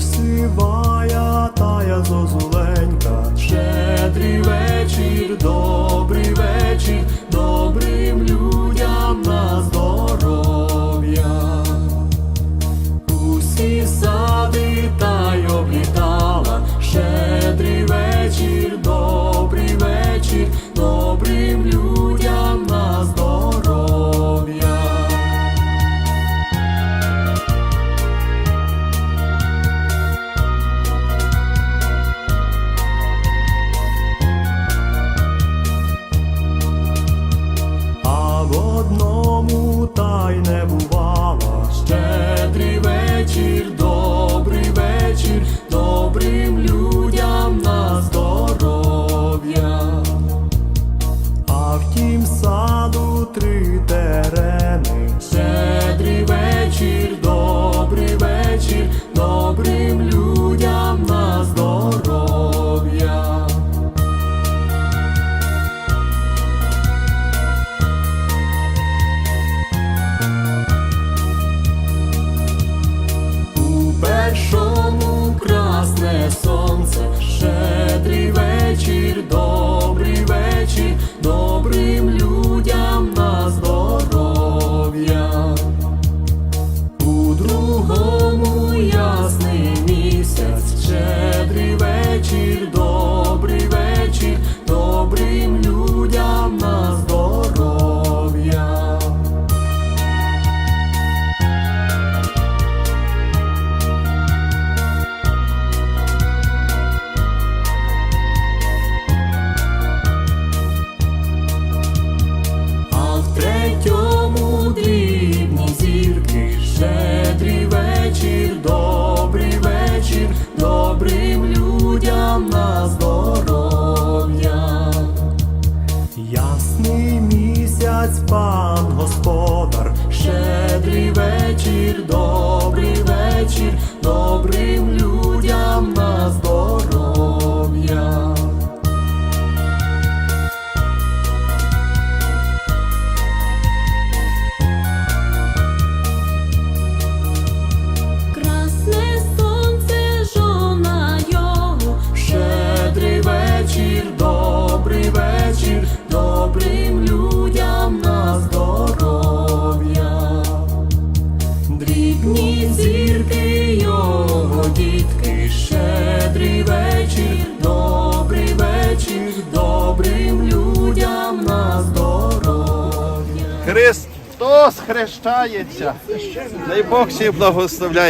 Ой, сивая тая зозуленька, щедрий вечір, добрий на здоров'я. Ясний місяць, пан господар, щедрий вечір, добрий вечір, людям вечір, добрий вечір, добрим людям на здоров'я. Дрібні зірки його дітки, щедрий вечір, добрий вечір, добрим людям на здоров'я. Христос хрещається. Дай Бог всіх благословляє.